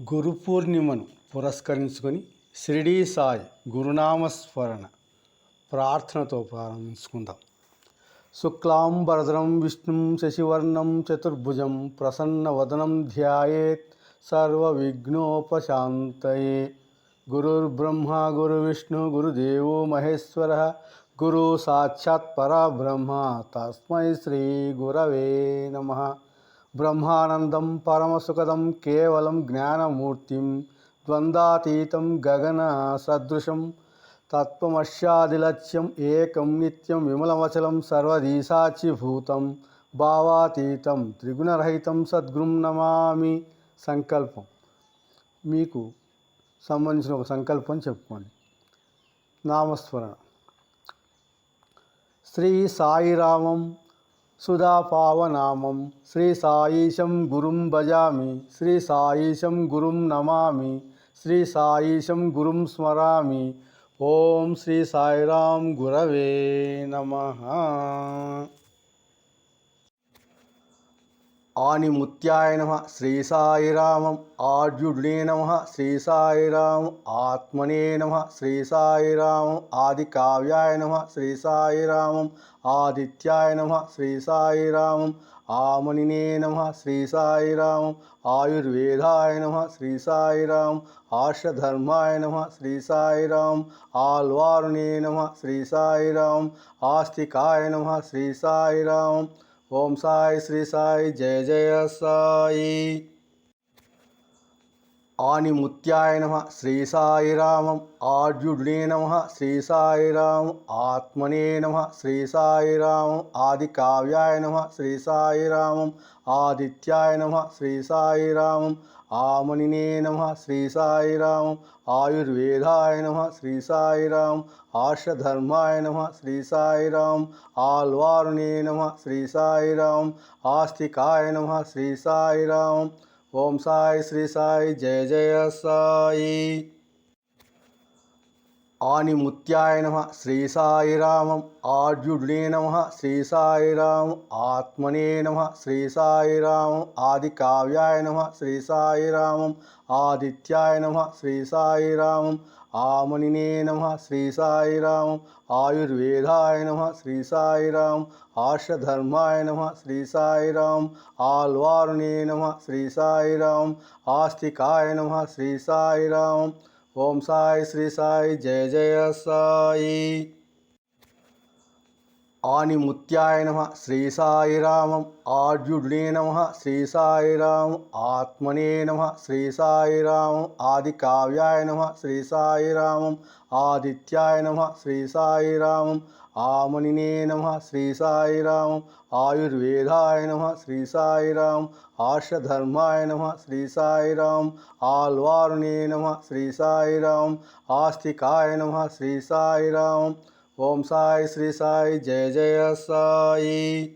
గురు పూర్ణిమను పురస్కరించుకొని షిరిడీ సాయి గురునామస్మరణ ప్రార్థనతో ప్రారంభించుకుందాం. శుక్లాంబరధరం విష్ణుం శశివర్ణం చతుర్భుజం ప్రసన్నవదనం ధ్యాయేత్ సర్వవిఘ్నోపశాంతయే. గురుర్బ్రహ్మ గురువిష్ణు గురుదేవో మహేశ్వర గురు సాక్షాత్ పరబ్రహ్మ. తస్మై శ్రీ గురవే నమ. బ్రహ్మానందం పరమసుఖదం కేవలం జ్ఞానమూర్తిం ద్వంద్వాతీతం గగన సదృశం తత్వమస్యాదిలక్ష్యం ఏకం నిత్యం విమలవచలం సర్వదీశాచిభూతం భావాతీతం త్రిగుణరహితం సద్గురుం నమామి సంకల్పం. మీకు సంబంధించిన ఒక సంకల్పం చెప్పుకోండి. నామస్మరణ. శ్రీ సాయిరామం సుధాపావనామం శ్రీ సాయిశం గురుం భజామి శ్రీ సాయిశం గురుం నమామి శ్రీ సాయిశం గురుం స్మరామి ఓం శ్రీ సాయిరాం గురవే నమ ఆని ముత్యాయ నమ శ్రీ సాయిరామం ఆర్యుడే నమ శ్రీ సాయిరామం ఆత్మనే నమ శ్రీ సాయిరామం ఆది కావ్యాయ నమ శ్రీ సాయిరామం ఆదిత్యాయ నమ శ్రీ సాయిరామం ఆమనినే నమ శ్రీ సాయిరామం ఆయుర్వేదాయ నమ శ్రీ సాయిరామం ఆర్షధర్మాయ నమ శ్రీ సాయిరామం ఆల్వారునే నమ శ్రీ సాయిరామం ఆస్తికాయ నమ శ్రీ సాయిరామం ఓం సాయి శ్రీ సాయి జయ జయ సాయి. ఆనిముత్యాయ నమ శ్రీ సాయిరామం ఆర్యుడే నమ శ్రీ సాయి రామం ఆత్మనే నమ శ్రీ సాయి రామం ఆది కావ్యాయ నమ శ్రీ సాయిరామం ఆదిత్యాయ నమ శ్రీ సాయి రామం ఆమనినే నమ శ్రీ సాయిరామం ఆయుర్వేదాయ నమ శ్రీ సాయిరాం ఆర్షధర్మాయ నమ శ్రీ సాయిరాం ఆల్వారునే నమ శ్రీ సాయిరాం ఆస్తికాయ నమ శ్రీ సాయిరాం ఓం సాయి శ్రీ సాయి జయ జయ సాయి ఆని ముత్యాయ నమ శ్రీ సాయిరామం ఆర్యుడే నమ శ్రీ సాయిరాం ఆత్మనే నమ శ్రీ సాయిరామం ఆది కావ్యాయ నమ శ్రీ సాయిరామం ఆదిత్యాయ నమ శ్రీ సాయిరామం ఆమనినే నమ శ్రీ సాయిరామం ఆయుర్వేదాయ నమ శ్రీ సాయిరాం ఆర్షధర్మాయ నమ శ్రీ సాయిరాం ఆల్వారునే నమ శ్రీ సాయిరాం ఆస్తికాయ నమ శ్రీ సాయిరాం ఓం సాయి శ్రీ సాయి జయ జయ సాయి. ఆని ముత్యాయ నమ శ్రీ సాయిరామం ఆర్యుడే నమ శ్రీ సాయిరామం ఆత్మనే నమ శ్రీ సాయిరామం ఆది కావ్యాయ నమ శ్రీ సాయిరామం ఆదిత్యాయ నమ శ్రీ సాయిరామం ఆమనినే నమ శ్రీ సాయిరామం ఆయుర్వేదాయ నమ శ్రీ సాయిరాం ఆర్షధర్మాయ నమ శ్రీ సాయిరాం ఆల్వారునే నమ శ్రీ సాయిరాం ఆస్తికాయ నమ శ్రీ సాయిరాం ఓం సాయి శ్రీ సాయి జయ జయ సాయి.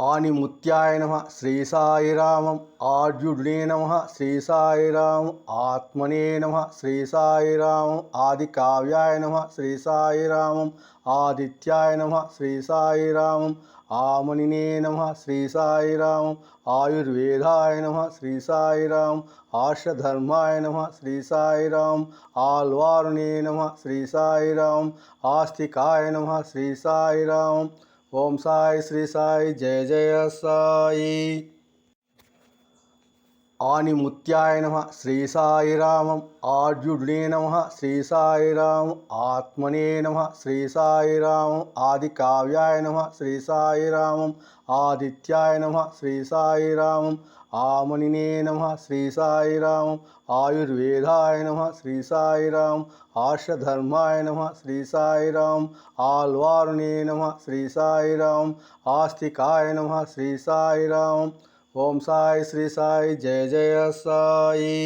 ఆనిముత్యాయ నమ శ్రీ సాయిరామం ఆర్యుడే నమ శ్రీ సాయిరాం ఆత్మనే నమ శ్రీ సాయి రామం ఆది కావ్యాయ నమ శ్రీ సాయిరామం ఆదిత్యాయ నమ శ్రీ సాయి రామం ఆమనినే నమ శ్రీ సాయిరామం ఆయుర్వేదాయ నమ శ్రీ సాయిరాం ఆర్షధర్మాయ నమ శ్రీ సాయిరాం ఆల్వారునే నమ శ్రీ సాయిరాం ఆస్తికాయ నమ శ్రీ సాయిరాం ఓం సాయి శ్రీ సాయి జయ జయ సాయి. ఆని ముత్యాయ నమ శ్రీ సాయిరామం ఆర్యుడే నమ శ్రీ సాయిరామం ఆత్మనే నమ శ్రీ సాయిరామం ఆది కావ్యాయ నమ శ్రీ సాయిరామం ఆదిత్యాయ నమ శ్రీ సాయిరామం ఆమనినే నమ శ్రీ సాయిరామం ఆయుర్వేదాయ నమ శ్రీ సాయిరామం ఆర్షధర్మాయ నమ శ్రీ సాయిరామం ఆల్వారునే నమ శ్రీ సాయిరామం ఆస్తికాయ నమ శ్రీ సాయిరామం ఓం సాయి శ్రీ సాయి జయ జయ సాయి.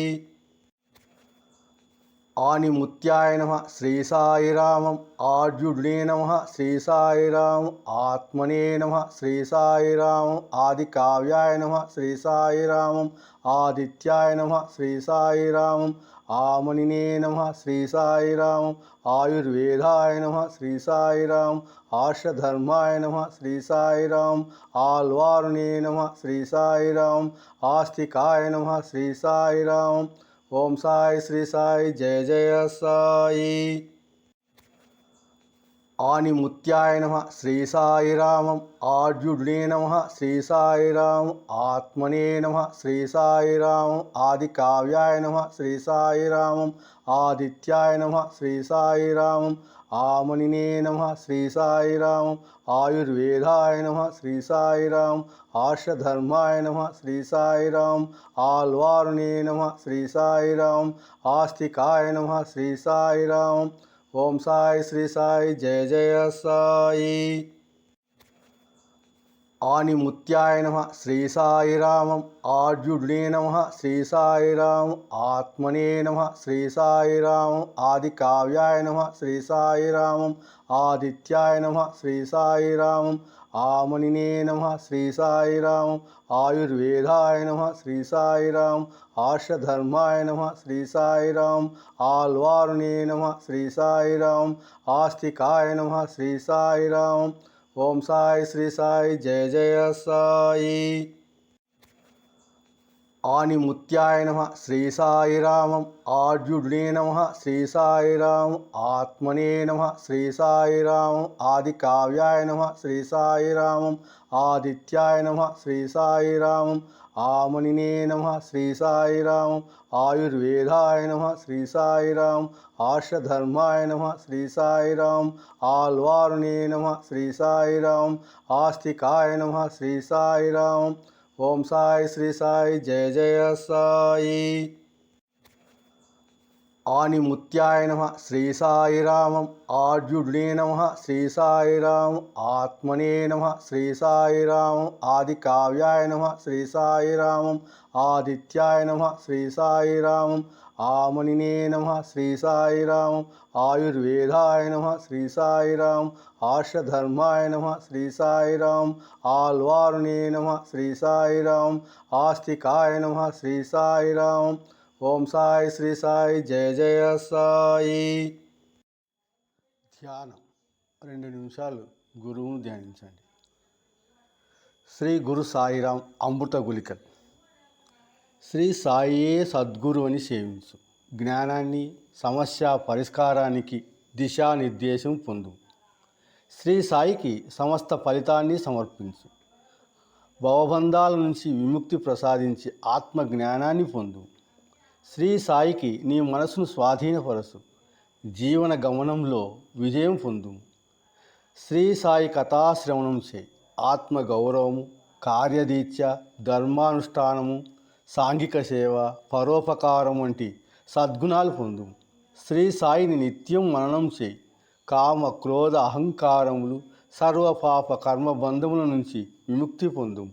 ఆని ముత్యాయ నమ శ్రీ సాయిరామం ఆర్యుడే నమ శ్రీ సాయిరామం ఆత్మనే నమ శ్రీ సాయిరామం ఆది కావ్యాయ నమ శ్రీ సాయిరామం ఆదిత్యాయ నమ శ్రీ సాయిరామం ఆమనినే నమ శ్రీ సాయిరామం ఆయుర్వేదాయ నమ శ్రీ సాయిరాం ఆర్షధర్మాయ నమ శ్రీ సాయిరాం ఆల్వారుణే నమ శ్రీ సాయిరాం ఆస్తికాయ నమ శ్రీ సాయిరాం ఓం సాయి శ్రీ సాయి జయ జయ సాయి. ఆనిముత్యాయ నమ శ్రీ సాయిరామం ఆర్యుడే నమ శ్రీ సాయిరాం ఆత్మనే నమ శ్రీ సాయిరామం ఆది కావ్యాయ నమ శ్రీ సాయిరామం ఆదిత్యాయ నమ శ్రీ సాయిరామం ఆమనినే నమ శ్రీ సాయిరామం ఆయుర్వేదాయ నమ శ్రీ సాయిరాం ఆర్షధర్మాయ నమ శ్రీ సాయిరాం ఆల్వారుణే నమ శ్రీ సాయిరాం ఆస్తికాయ నమ శ్రీ సాయిరాం ఓం సాయి శ్రీ సాయి జయ జయ సాయి ఆనిముత్యాయ నమ శ్రీ సాయిరామం ఆర్యుడే నమ శ్రీ సాయిరామం ఆత్మనే నమ శ్రీ సాయిరామం ఆది కావ్యాయ నమ శ్రీ సాయిరామం ఆదిత్యాయ నమ శ్రీ సాయిరామం ఆమణినే నమ శ్రీ సాయిరామం ఆయుర్వేదాయ నమ శ్రీ సాయిరామం ఆర్షధర్మాయ నమ శ్రీ సాయిరామం ఆల్వారునే నమ శ్రీ సాయిరామం ఆస్తికాయ నమ శ్రీ సాయిరామం ఓం సాయి శ్రీ సాయి జయ జయ సాయి. ఆనిముత్యాయ నమ శ్రీ సాయిరామం ఆర్యుడే నమ శ్రీ సాయిరామం ఆత్మనే నమ శ్రీ సాయి రామం ఆది కావ్యాయ నమ శ్రీ సాయిరామం ఆదిత్యాయ నమ శ్రీ సాయి రామం ఆమనినే నమ శ్రీ సాయిరామం ఆయుర్వేదాయ నమ శ్రీ సాయిరాం ఆర్షధర్మాయ నమ శ్రీ సాయిరాం ఆల్వారుణే నమ శ్రీ సాయిరాం ఆస్తికాయ నమ శ్రీ సాయిరాం ఓం సాయి శ్రీ సాయి జయ జయ సాయి ఆనిముత్యాయ నమ శ్రీ సాయిరామం ఆర్యుడే నమ శ్రీ సాయిరాం ఆత్మనే నమ శ్రీ సాయిరామం ఆది కావ్యాయ నమ శ్రీ సాయిరామం ఆదిత్యాయ నమ శ్రీ సాయిరామం ఆమనినే నమ శ్రీ సాయిరామం ఆయుర్వేదాయ నమ శ్రీ సాయిరాం ఆర్షధర్మాయ నమ శ్రీ సాయిరాం ఆల్వారుణే నమ శ్రీ సాయిరాం ఆస్తికాయ నమ శ్రీ సాయిరాం ఓం సాయి శ్రీ సాయి జయ జయ సాయి. ధ్యానం. రెండు నిమిషాలు గురువును ధ్యానించండి. శ్రీ గురు సాయిరాం అమృత గులికల్ శ్రీ సాయియే సద్గురు అని సేవించు. జ్ఞానాన్ని సమస్య పరిష్కారానికి దిశానిర్దేశం పొందు. శ్రీ సాయికి సమస్త ఫలితాన్ని సమర్పించు. భవబంధాల నుంచి విముక్తి ప్రసాదించి ఆత్మ జ్ఞానాన్ని పొందు. శ్రీ సాయికి నీ మనసును స్వాధీనపరచు. జీవన గమనంలో విజయం పొందు. శ్రీ సాయి కథాశ్రవణం చే ఆత్మ గౌరవము ధర్మానుష్ఠానము సాంఘిక సేవ పరోపకారం వంటి సద్గుణాలు పొందు. శ్రీ సాయిని నిత్యం మననం చేయి కామ క్రోధ అహంకారములు సర్వపాప కర్మబంధముల నుంచి విముక్తి పొందు.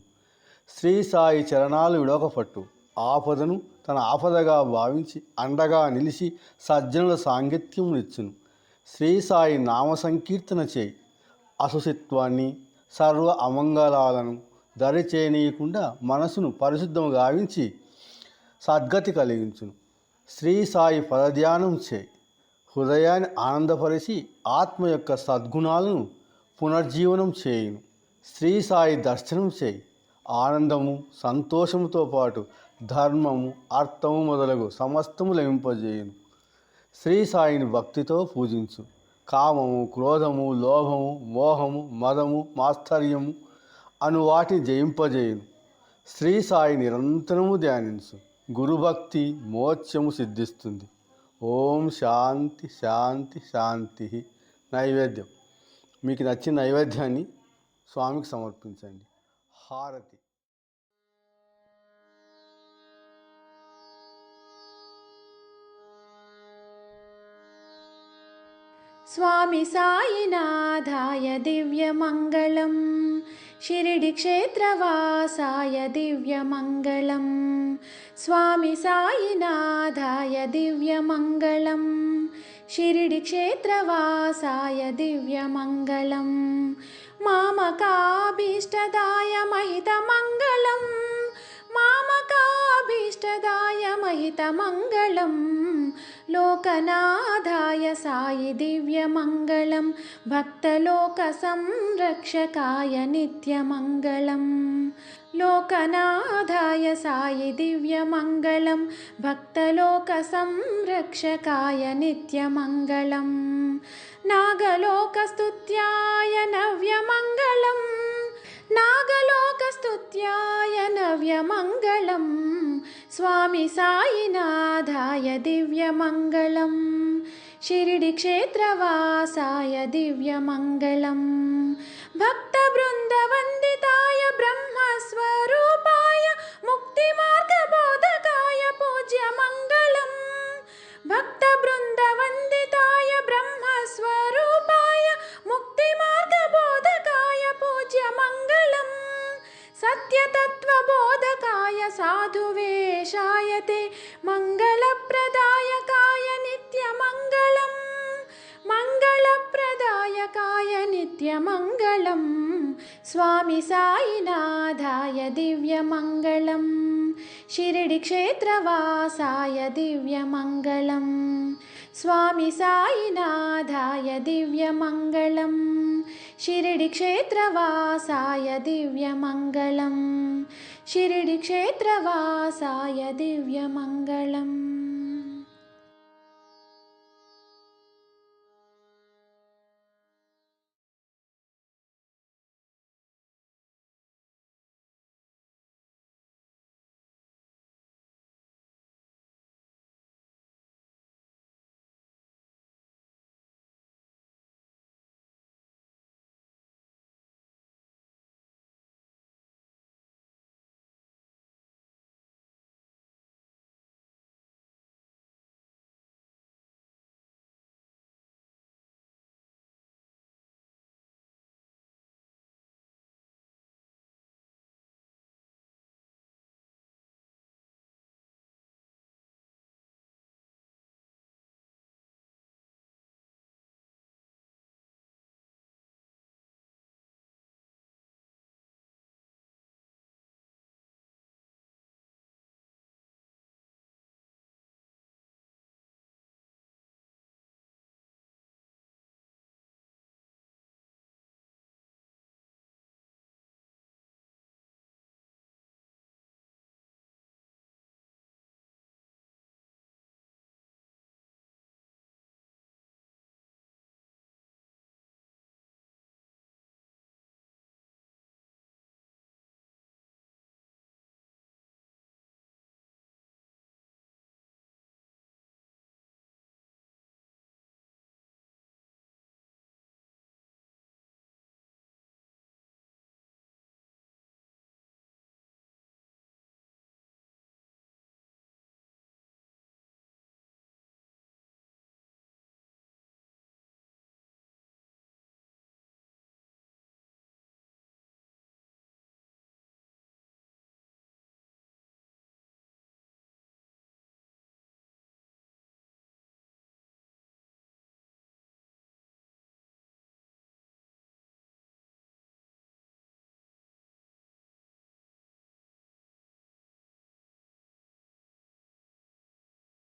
శ్రీ సాయి చరణాలు విడోకపట్టు ఆపదను తన ఆపదగా భావించి అండగా నిలిచి సజ్జనుల సాంగత్యమునిచ్చును శ్రీ సాయి నామ సంకీర్తన చేయి. అసుసిత్వాన్ని సర్వ అమంగళాలను దరిచేయనీయకుండా మనసును పరిశుద్ధం గావించి సద్గతి కలిగించును. శ్రీ సాయి పదధ్యానం చేయి. హృదయాన్ని ఆనందపరిచి ఆత్మ యొక్క సద్గుణాలను పునర్జీవనం చేయును. శ్రీ సాయి దర్శనం చేయి. ఆనందము సంతోషముతో పాటు ధర్మము అర్థము మొదలగు సమస్తము లభింపజేయును. శ్రీ సాయిని భక్తితో పూజించు. కామము క్రోధము లోభము మోహము మదము మాత్సర్యము అను వాటిని జయింపజేయును. శ్రీ సాయి నిరంతరము ధ్యానించు. గురుభక్తి మోక్షము సిద్ధిస్తుంది. ఓం శాంతి శాంతి శాంతి నైవేద్యం. మీకు నచ్చిన నైవేద్యాన్ని స్వామికి సమర్పించండి. హారతి. स्वामि सायिनाथाय दिव्यमङ्गलं शिरिडिक्षेत्रवासाय दिव्यमङ्गलं स्वामि सायिनाथाय दिव्यमङ्गलं शिरिडिक्षेत्रवासाय दिव्यमङ्गलं मामकाभीष्टदाय महितमङ्गलं मामकाभीष्टदाय महितमङ्गलं लोकनाथाय सायि दिव्यमङ्गलं भक्तलोकसंरक्षकाय नित्यमङ्गलं लोकनाथाय सायि दिव्यमङ्गलं भक्तलोकसंरक्षकाय नित्यमङ्गलं नागलोकस्तुत्याय नव्यमङ्गलं नागलोकस्तुत्याय नव्यमङ्गलं स्वामि सायिनाथाय दिव्यमङ्गलं शिरिडिक्षेत्रवासाय दिव्यमङ्गलं ब्रह्मस्वरूपाय मुक्तिमार्गबोधकाय पूज्यमङ्गलम्। भक्तवृन्दवन्दिताय स्वामि सायिनाथाय दिव्यमङ्गलं शिरिडिक्षेत्रवासाय दिव्यमङ्गलं स्वामि सायिनाथाय दिव्यमङ्गलं शिरिडिक्षेत्रवासाय दिव्यमङ्गलं शिरिडिक्षेत्रवासाय दिव्यमङ्गलम्